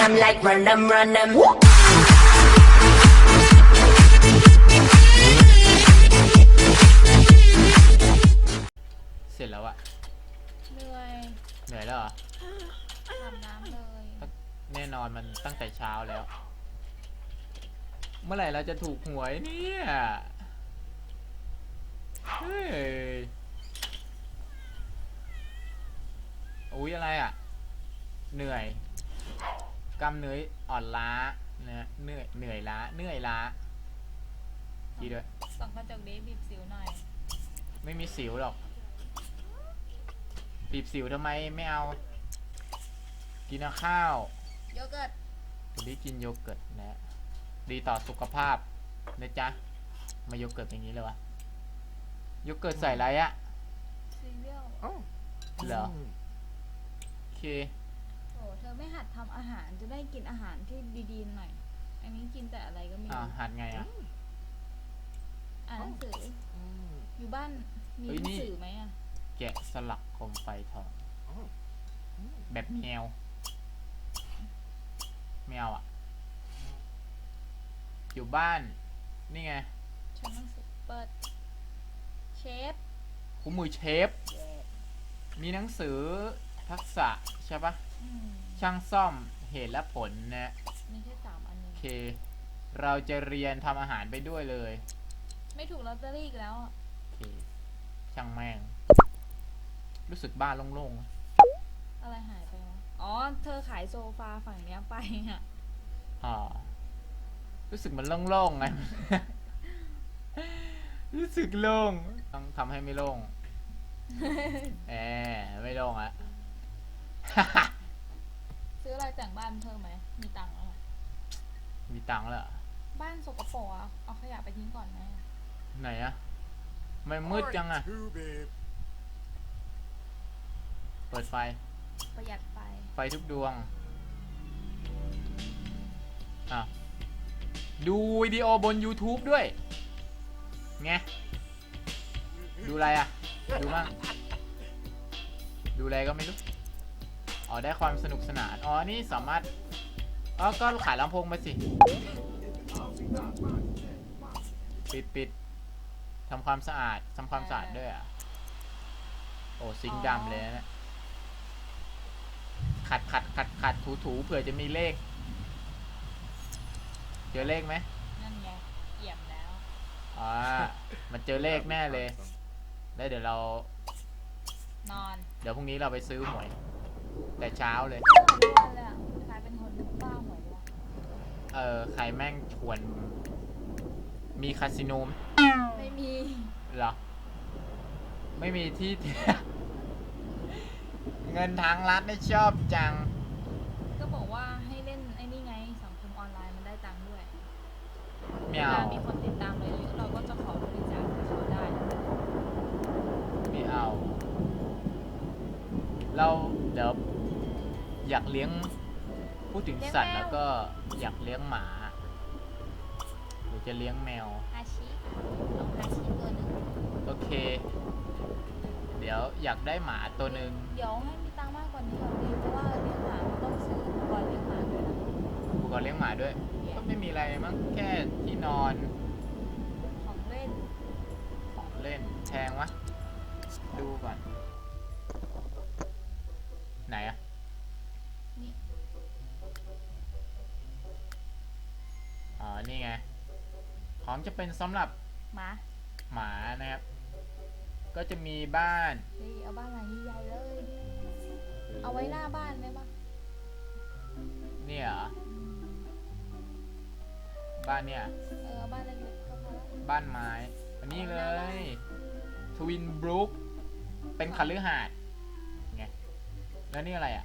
them like run them, run them. เสร็จแล้วอะเหนื่อยเหนื่อยแล้วเหรอ อาบน้ำเลยแน่นอนมันตั้งแต่เช้าแล้ว เมื่อไหร่เราจะถูกหวยเนี่ย เฮ้ยอุ้ยอะไรอะ เหนื่อย กล้ามเนื้ออ่อนล้านะเหนื่อยเหนื่อยล้าเหนื่อยล้าดีด้วยส่องกระจกดีบีบสิวหน่อย ไม่มีสิวหรอกบีบสิวทำไมไม่เอา กินเอาข้าวโยเกิร์ตวันนี้กินโยเกิร์ตนะดีต่อสุขภาพนะจ๊ะมาโยเกิร์ตอย่างนี้เลยวะโยเกิร์ตใส่อะไรอะซีเรียลเหรอโอเคโอ้เธอไม่หัดทำอาหารจะได้กินอาหารที่ดีๆหน่อย อันนี้กินแต่อะไรก็ไม่อ่ารู้หัดไงอะอ่านหนังสือออยู่บ้านมีเฮ้ยหนันี่ งสือไหมอะแกะสลักโคมไฟทองแบบแมวแมวอะอยู่บ้าน นี่ไงชั้นหนังสือเปิดเชฟคู่มือเชฟ มีหนังสือ ทักษะใช่ปะอืมช่างซ่อมเหตุและผลนะมีแค่สามอันเอโองเค เราจะเรียนทำอาหารไปด้วยเลยไม่ถูกลอตเตอรี่อีกแล้วอะโอเคช่างแม่ง รู้สึกบ้านโล่งอะไรหายไปวะอ๋อ เธอขายโซฟาฝั่งเนี้ยไปอะๆอ่ารู้สึกมันโล่งๆไง รู้สึกโล่งต้องทำให้ไม่โล่งแหมไม่โล่งอะ ซื้ออะไรแต่งบ้านเพิ่มไหม มีตังค์แล้วอะมีตังค์แล้วเหรอบ้านสกปรกอะเอาขยะไปทิ้งก่อนไหมอะไหนอะไม่มืดจังอะ Two, babe. เปิดไฟ ประหยัดไฟไฟทุกดวง อะ ดูวิดีโอบน YouTube ด้วย ไง ดูอะไรอะ ดูมั่งดูอะไรก็ไม่รู้ อ๋อได้ความสนุกสนาน อ๋อ นี่สามารถ อ๋อ ก็ขายลำโพงไปสิ ปิดปิดทำความสะอาดทำความสะอาดด้วยอะ โอ้ซิงค์ดำเลยนะเนี่ยขัดขัดขัดขัดถูถูเผื่อจะมีเลข เจอเลขไหมนั่นไงเอี่ยมแล้วอ่ามันเจอเลขแน่เลย แล้วเดี๋ยวเรานอน เดี๋ยวพรุ่งนี้เราไปซื้อหวย แต่เช้าเลยทุกวันเลยอะกลายเป็นคนบ้าหวยไปแล้วเออ ใครแม่งชวน มีคาสิโนไหมไม่มีเหรอ ไม่มีที่เงินทางรัฐไม่ชอบจัง ก็บอกว่าให้เล่นไอ้นี่ไงสังคมออนไลน์มันได้ตังค์ด้วยไม่เวเอาลามีคนติดตามเราเยอะเราก็จะขอบริจาคให้เขาได้ ไม่เอา เรา เดี๋ยวอยากเลี้ยงพูดถึงสัตว์แล้วก็อยากเลี้ยงหมา หรือจะเลี้ยงแมวอาชีเอาอาชีตัวหนึ่งโอเค เดี๋ยวอยากได้หมาตัวหนึ่งเดี๋ยวให้มีตังค์มากกว่านี้ก่อนดีเพราะว่าเลี้ยงหมามันต้องซื้ออุปกรณ์เลี้ยงหมาด้วยนะอุปกรณ์เลี้ยงหมาด้วย ก็ไม่มีอะไรมั้งแค่ที่นอนของเล่นของเล่นแพงวะดูก่อน ไหนอะนี่อ๋อ นี่ไง ของจะเป็นสำหรับหมาหมานะครับ ก็จะมีบ้านเฮ้ยเอาบ้านหลังใหญ่ๆเลย เอาไว้หน้าบ้านได้ปะเนี่ยเหรอ บ้านเนี่ย เออเอาบ้านเล็กๆก็พอแล้วบ้านไม้ อันนี้เลย ทวินบรูคเป็นคฤหาสน์ไง แล้วนี่อะไรอะ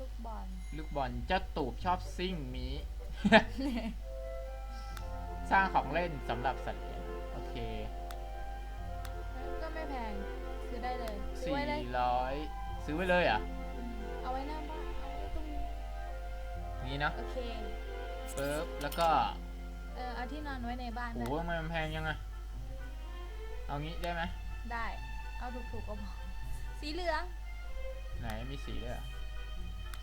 ลูกบอลลูกบอลเจ้าตูบชอบซิ่งหมี สร้างของเล่นสำหรับสัตว์เลี้ยงโอเค ก็ไม่แพง ซื้อได้เลยซื้อสี่ไว้เลยร้อยซื้อไว้เลยเหรอะเอาไว้หน้าบ้านเอาไว้ตรงนี้นี้เนาะโอเค ปึ๊บแล้วก็เออเอาที่นอนไว้ในบ้านโหได้ทำไมมันแพงยังไงเอางี้ได้ไหมได้ เอาถูกๆก็พอสีเหลือง ไหนมีสีด้วยเหรอ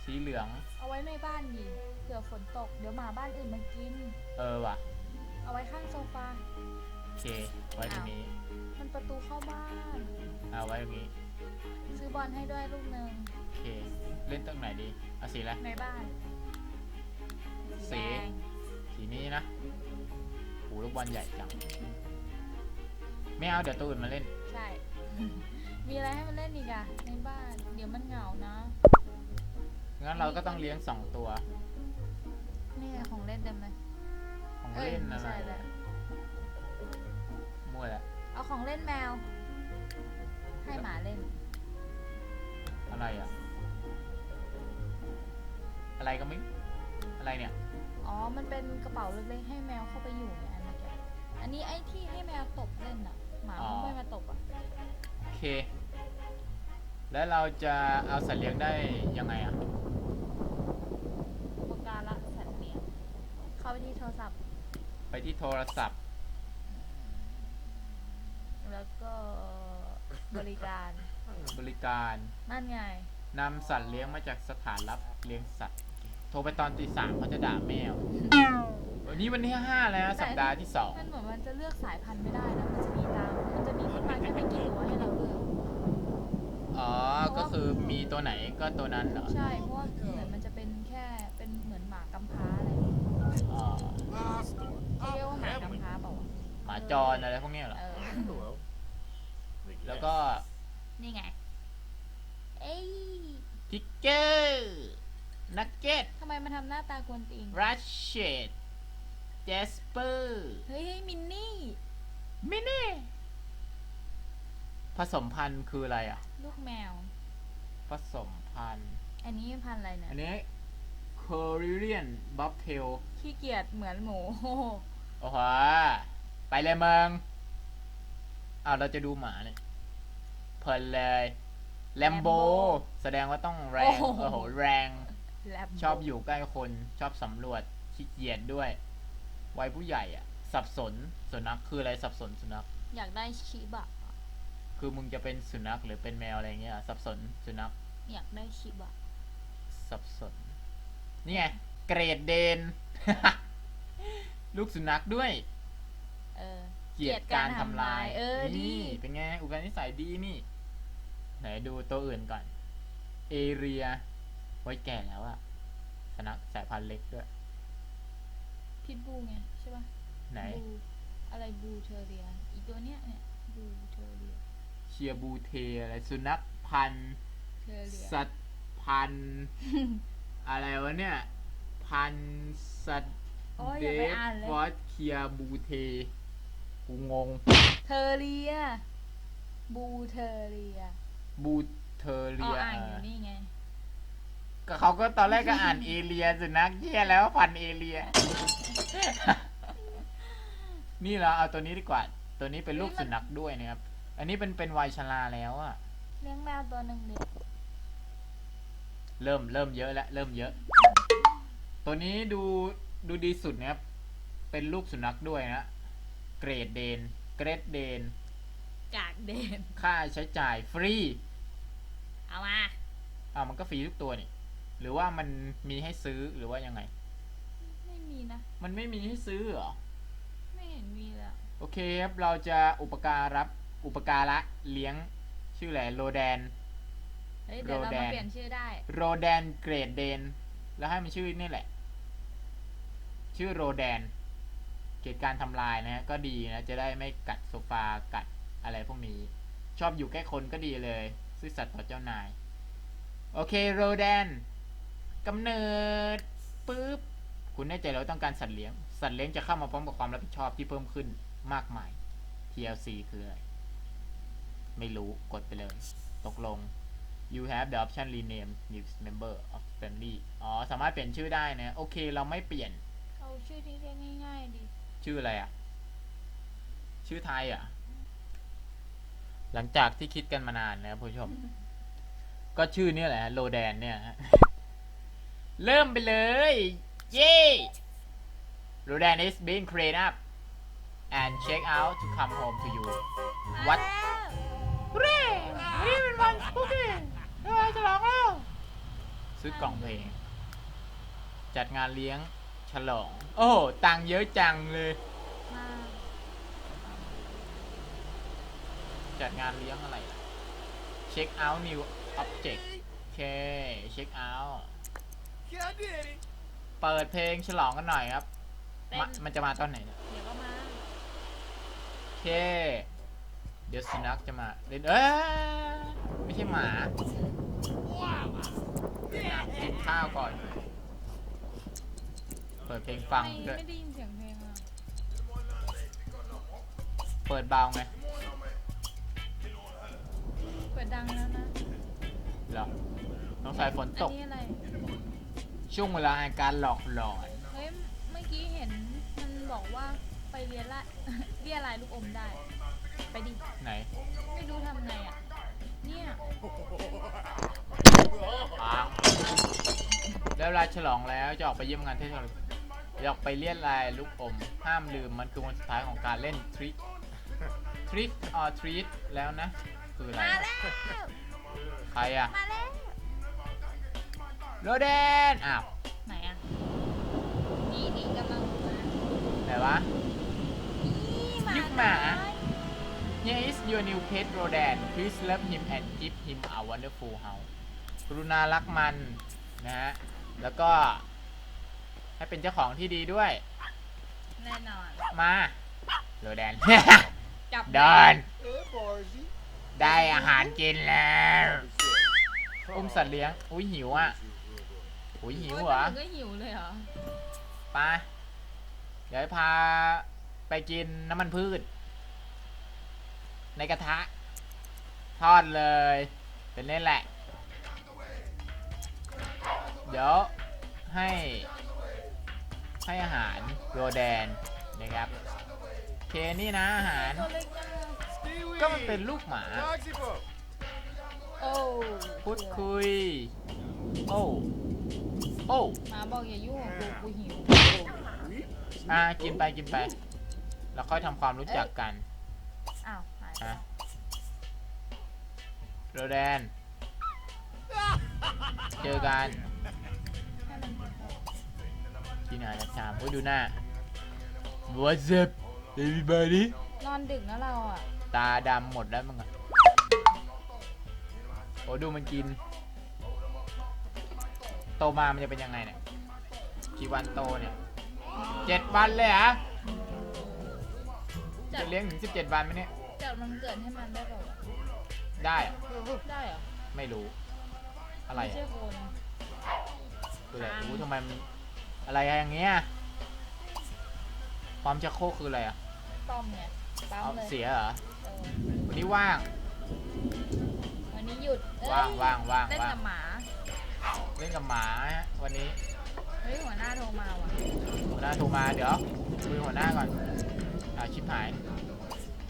สสีเหลือง เอาไว้ในบ้านดีเผื่อฝนตก เดี๋ยวหมาบ้านอื่นมากิน เออว่ะเอาไว้ข้างโซฟา โอเค ไว้ตรงนี้ มันประตูเข้าบ้าน เอาไว้ตรงนี้ ซื้อบอลให้ด้วยลูกหนึ่งโอเค เล่นตรงไหนดีเอาสีอะไรในบ้านสีแดงสีนี้นะโหลูกบอลใหญ่จัง ไม่เอาเดี๋ยวตัวอื่นมาเล่น ใช่ มีอะไรให้มันเล่นอีกอะในบ้าน เดี๋ยวมันเหงานะงั้นเราก็ต้องเลี้ยงสองตัว นี่ไงของเล่นเต็มเลยของเอ้ยเล่นไม่อะไรใช่แล้วมั่วแหละเอาของเล่นแมว ให้หมาเล่น อะไรอะ อะไรก็ไม่อะไรเนี่ย อ๋อ มันเป็นกระเป๋าเล็กๆให้แมวเข้าไปอยู่ไงอันเมื่อกี้อันนี้ไอ้ที่ให้แมวตบเล่นอะหมาอ๋อไม่มาตบอะโอ เค แล้วเราจะเอาสัตว์เลี้ยงได้ยังไงอะอุปการะสัตว์เลี้ยงเข้าไปที่โทรศัพท์ ไปที่โทรศัพท์ แล้วก็บริการบริการนั่นไงนำสัตว์เลี้ยงมาจากสถานรับเลี้ยงสัตว์ โทรไปตอนตีสามเขาจะด่าแมว วันนี้วันที่ห้าแล้วสัปดาห์ที่สองมันเหมือนมันจะเลือกสายพันธุ์ไม่ได้นะมันจะมีตามมันจะมีขึ้นมาแค่ไม่กี่ตัวให้เราเลื อกอ๋อ ก็คือมีตัวไหนก็ตัวนั้นเหรอ ใช่ เพราะว่าเหมือนมันจะเป็นแค่เป็นเหมือนหมากำพร้าอะไรอ๋อ เขาเรียกว่าหมากำพร้าเปล่าวะหมาจรอะไรพวกเนี้ยเหรอ เออ แล้วก็นี่ไง เอ้ยทิกเกอร์นักเก็ตทำไมมันทำหน้าตากวนตีนรัชเชดเจสเปอร์ เฮ้ยเฮ้ยมินนี่ มินี่ ผสมพันธุ์คืออะไรอะ ลูกแมว ผสมพันธุ์ อันนี้พันธุ์อะไรเนี่ย อันนี้ c o r i a n Bobtail ขี้เกียจเหมือนหมู โอ้โห ไปเลยมึงอ้าวเราจะดูหมาเนี่ยเพลินเลยแลมโบ Lambo แสดงว่าต้องแรง โอ้โห โอ้โห แรง แลบชอบอยู่ใกล้คนชอบสำรวจขี้เกียจด้วย วัยผู้ใหญ่อะ สับสนสุนัขคืออะไรสับสนสุนัข อยากได้ชิบะ คือมึงจะเป็นสุนัขหรือเป็นแมวอะไรเงี้ย สับสนสุนัขอยากได้ชิบะสับสน นี่ไงเกรดเดน ลูกสุนัขด้วย เออเกลียดการทำลาย เออดีนี่เป็นไง อุปนิสัยดีนี่ ไหนดูตัวอื่นก่อน เอเรีย ไว้แก่แล้วอะสุนัขสายพันธุ์เล็กด้วย พิทบูไงใช่ปะไหนบูอะไรบูเทอเรีย อีตัวเนี้ยเนี่ยบูเทอเรีย เชียบูเทอะไรสุนัขพันธุ์เทอเรียสัตว์พันธุ์อะไรวะเนี่ย พันธุ์สัตว์โอ้ยอเดย่าไปฟอ่านเลยฟอสเคียบูเทกูงงเทอเรีย บูเทอเรียบูเทออ๋เรีอย อ่านอยู่นี่ไง ก็เขาก็ตอนแรกก็อ่าน เอเลียสุนัขเยี่ยแล้วพันเอเลีย นี่เราเอาตัวนี้ดีกว่า ตัวนี้เป็นลูกเฮ้ยมันสุนัขด้วยนะครับ อันนี้เป็นเป็นวัยชราแล้วอะเลี้ยงแมวตัวหนึ่งเด็กเริ่มเริ่มเยอะแล้วเริ่มเยอะ ตัวนี้ดูดูดีสุดนะครับ เป็นลูกสุนัขด้วยนะ เกรดเดน เกรดเดนกากเดน ค่าใช้จ่ายฟรี เอามาอ้าวมันก็ฟรีทุกตัวนี่ หรือว่ามันมีให้ซื้อหรือว่ายังไง ไม่มีนะ มันไม่มีให้ซื้อเหรอ ไม่เห็นมีเลยอะโอเคครับ เราจะอุปการรับ อุปการะเลี้ยงชื่ออะไรโรแดน เฮ้ยเดี๋ยวเราโรแดมานเปลี่ยนชื่อได้ โรแดนเกรดเดน แล้วให้มันชื่อนี่แหละ ชื่อโรแดน เกรดการทำลายนะฮะก็ดีนะ จะได้ไม่กัดโซฟากัดอะไรพวกนี้ ชอบอยู่ใกล้คนก็ดีเลย ซื่อสัตย์ต่อเจ้านาย โอเคโรแดนกำเนิดปุ๊บ คุณแน่ใจแล้วาต้องการสัตว์เลี้ยง สัตว์เลี้ยงจะเข้ามาพร้อมกับความรับผิดชอบที่เพิ่มขึ้นมากมาย TLC คืออะไร ไม่รู้กดไปเลย ตกลง you have the option rename new member of family อ๋อ สามารถเปลี่ยนชื่อได้นะ โอเคเราไม่เปลี่ยน เอาชื่อที่เรียกง่ายๆดิ ชื่ออะไรอะ่ะ ชื่อไทยอะ่ะ หลังจากที่คิดกันมานานนะครับผู้ชม ก็ชื่อเนี่ยแหละโลแดนเนี่ยฮะเริ่มไปเลย เย้โลแดน is being cleaned up and check out to come home to you วั เร่นี่เป็นวันสปุกี้เออฉลองแล้วซื้อกล่องเพลง จัดงานเลี้ยงฉลอง โอ้โหตังค์เยอะจังเลย มาจัดงานเลี้ยงอะไรล่ะเช็คเอาท์ new object โอเคเช็คเอาท์เปิดเพลงฉลองกันหน่อยครับเต้นมะมันจะมาตอนไหนเนี่ย เดี๋ยวก็มา โอเค เดี๋ยวสุนัขจะมาเล่นเอ้ยไม่ใช่หมาเดี๋ยวนะกินข้าวก่อน เปิดเพลงฟังไม่ด้วยไม่ได้ยินเสียงเพลงอะเปิดเบาไงเปิดดังแล้วนะ เหรอน้องสายฝนตอันก นี้อะไร ช่วงเวลาแห่งการหลอกหลอน เฮ้ย เมื่อกี้เห็นมันบอกว่าไปเรียนละ เรียนลายลูกอมได้ ไปดิ ไหนไม่รู้ทำไงอะ เนี่ย ปังแล้วเวลาฉลองแล้วจะออกไปเยี่ยมงานเทศกาลอยากไปเลียนลายลูกอม ห้ามลืมมันคือวันสุดท้ายของการเล่นทริคทริคออทรีตแล้วนะ คืออะไรมาแล้ว ใครอะมาแล้ว โรเดนอ้าวไหนอะ นี่นี่กำลังมา ไหนวะ นี่หมายึกหมาน้อย Here is your new pet Rodan please love him and give him a wonderful house กรุณารักมันนะฮะ แล้วก็ให้เป็นเจ้าของที่ดีด้วย แน่นอน มาโรแดน จับเดิน Hey, Barzy. ได้อาหารกินแล้วอุ้มสัตว์เลี้ยง อุ้ยหิวอะ อุ้ยหิวโอ้ยเหรอมันถึงก็หิวเลยเหรอ ไป เดี๋ยวพาไปกินน้ำมันพืช ในกระทะ ทอดเลย เป็นเล่นแหละ เดี๋ยวให้ ให้อาหารโรแดนนะครับโอเคนี่นะอาหารตัวเล็กจังเลย Stewie. ก็มันเป็นลูกหมา Dogsy Boat. โอ้พูดคุย โอ้โอ้หมาบอกอย่ายุ่งกับกูกูหิว อะกินไปกินไป แล้วค่อยทำความรู้จักกันอ้าวหายไป ฮะโรแดน เจอกันให้มันกินต่อกินอาหารชามโอ้ยดูหน้า What's up everybody นอนดึกนะเราอะ ตาดำหมดแล้วมึงอะโอ้ดูมันกิน โตมามันจะเป็นยังไงเนี่ยกี่วันโตเนี่ยเจ็ดวันเลยเหรอะจัจะดเลี้ยงถึงสิบเจ็ดวันไหมเนี่ยจั ดมันเกิดให้มันได้เปล่าวะได้อะได้เหรอไม่รู้ อะไรไม่อะใช่คนคืออะไรทางอู้ทำไมมันอะไรอะอย่างเงี้ยความชักโครกคืออะไรอะต้อมเนี่ยปั๊มเอาเลยเสียเหรอเออวันนี้ว่าง วันนี้หยุดเอ้ยว่างว่างว่างเล่นว่าง กับหมาเล่นกับหมาฮะวันนี้เฮ้ยหัวหน้าโทรมาว่ะหัวหน้าโทรมาเดี๋ยวคุยหัวหน้าก่อนอ่าชิบหาย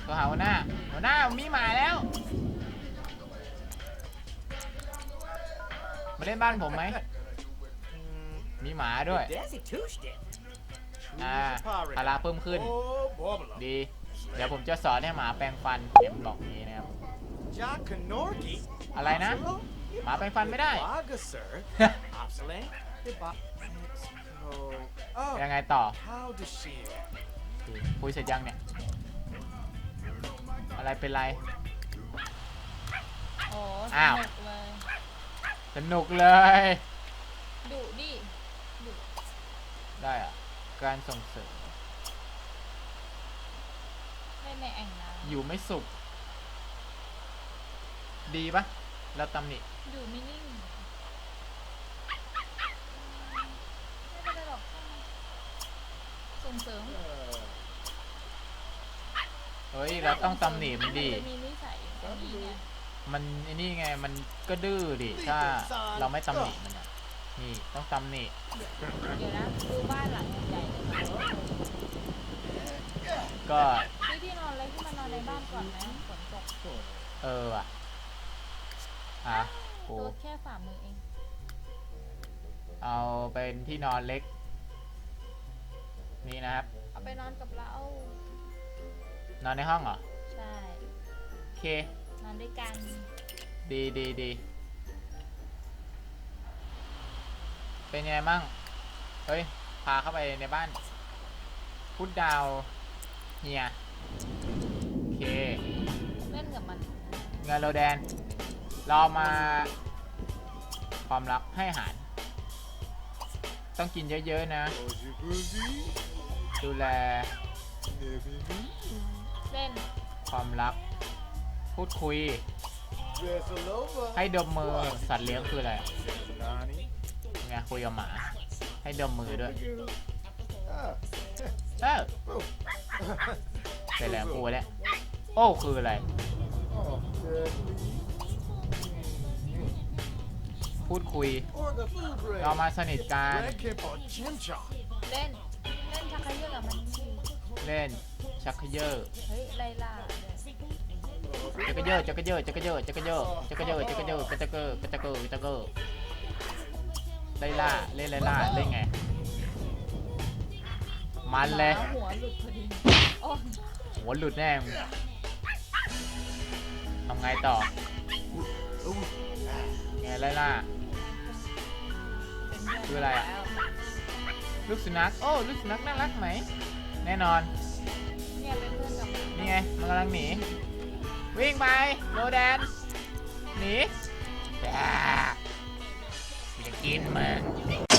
โทรหาหัวหน้า หัวหน้ามีหมาแล้ว มาเล่นบ้านผมไหม มีหมาด้วย Desi Tuesday. อ่าภาระเพิ่มขึ้น Oh, Bobbler. ดี เดี๋ยวผมจะสอนให้หมาแปรงฟันเดี๋ยวบอกนี้นะครับ Jack Kanorgi. อะไรนะ หมาแปรงฟันไม่ได้ Baga, sir. Obsolete. The ba- Mexico. Oh, ยังไงต่อ how does she? คุยเสร็จยังเนี่ย อะไรเป็นไร โอ้สอ้าว นุกเลยสนุกเลย ดุดิดุได้อะการส่งเสริมเล่นในแอ่งน้ำอยู่ไม่สุข ดีปะแล้วตำหนิอยู่ไม่นิ่งไม่เป็นไรหรอกช่างมันส่งเสริม เฮ้ยเราต้องตำหนิมันดีจะมีนิสัยอย่างนี้ไงมันไอ้นี่ไงมันก็ดื้อดิถ้าเราไม่ตำหนิมันอะนี่ต้องตำหนิเดี๋ยวนะดูบ้านหลังใหญ่ๆเลยนะก็ซื้อที่นอนเล็กที่มานอนในบ้านก่อนไหมฝนตกเออว่ะอะโอ้ตัวแค่ฝ่ามือเอง เอาเป็นที่นอนเล็ก นี่นะครับ เอาไปนอนกับเรา นอนในห้องเหรอ ใช่ โอเค นอนด้วยกัน ดีดีดี เป็นไงมั่ง เฮ้ย พาเข้าไปในบ้าน พุดดาวเฮียโอเค เล่นกับมัน เงินโรแดน เรามาความรักให้อาหาร ต้องกินเยอะ ๆ นะ Oji Boozy, ดูแล Nebini, เล่น ความรัก พูดคุย Veselova, ให้ดมมือสัตว์เลี้ยงคืออะไร Nani, ไงคุยกับหมา ให้ดมมือด้วย Ah, เออ oh, เป็นแรงกูเนี่ยโอ้คืออะไร oh, deadly. พูดคุย Or the food ray. เรามาสนิทกัน Red Camp on Chimchar. เล่น เล่นชักเขยือกับมันสิเล่น ชักเขยอเฮ้ยไล่ล่าเลยจักรเยอจักรเยอจักรเยอจักรเยอจักรเยอจักรเยอกระจักเกอกระจักเกอกระจักเกอไล่ล่าเล่นไล่ล่าเล่นไง มันเลยหมาหัวหลุดพอดีโอ้หัวหลุดแน่มึงทำไงต่อไงไล่ล่าเป็นเพื่นคืออะไรอะแล้วลูกสุนัขโอ้ลูกสุนัขน่ารักไหม แน่นอน นี่ไง มันกำลังหนี วิ่งไปโรแดน หนีจะกินมึง